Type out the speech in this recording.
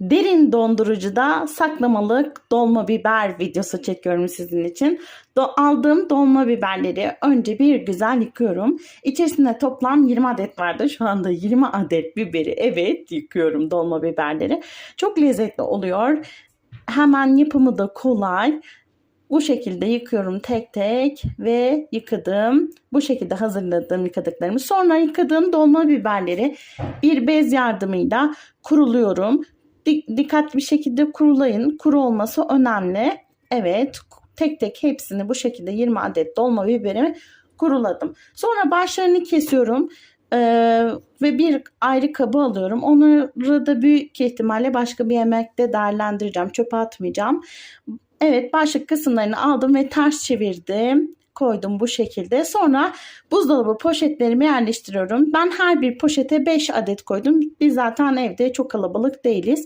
Derin dondurucuda saklamalık dolma biber videosu çekiyorum sizin için. Do- aldığım dolma biberleri önce bir güzel yıkıyorum. İçerisinde toplam 20 adet vardı. Şu anda 20 adet biberi evet yıkıyorum dolma biberleri. Çok lezzetli oluyor. Hemen yapımı da kolay. Bu şekilde yıkıyorum tek tek ve yıkadım. Bu şekilde hazırladığım yıkadıklarımı. Sonra yıkadığım dolma biberleri bir bez yardımıyla kuruluyorum. Dik- dikkatli bir şekilde kurulayın. Kuru olması önemli. Evet tek tek hepsini bu şekilde 20 adet dolma biberimi kuruladım. Sonra başlarını kesiyorum. Ee, ve bir ayrı kabı alıyorum. Onları da büyük ihtimalle başka bir yemekte değerlendireceğim. Çöpe atmayacağım. Evet başlık kısımlarını aldım ve ters çevirdim. Koydum bu şekilde. Sonra buzdolabı poşetlerimi yerleştiriyorum. Ben her bir poşete 5 adet koydum. Biz zaten evde çok kalabalık değiliz.